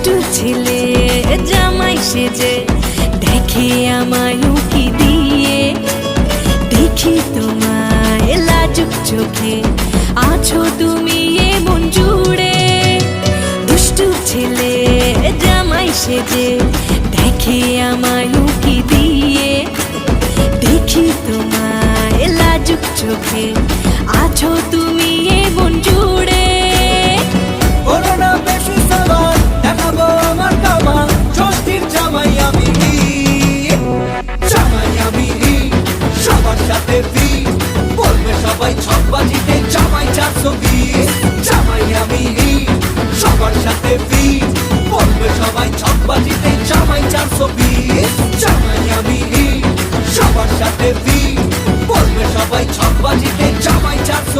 দুষ্টু ছেলে জামাই সেজে। দেখে আমায় উকি দিয়ে। দেখি তোমায় লাজুক চোখে। আছো তুমি এমন জুড়ে। দুষ্টু ছেলে জামাই সেজে। দেখে আমায় উকি দিয়ে। দেখি তোমায় লাজুক চোখে। আছো তুমি সমাজিতে জামাই চারশো বিশ জামাই আমি সবার সাথে বিট পড়বে সবাই ছকবাজিতে জামাই চারশো বিশ জামাই আমি সবার সাথে বিট পড়বে সবাই ছকবাজিতে জামাই চারশো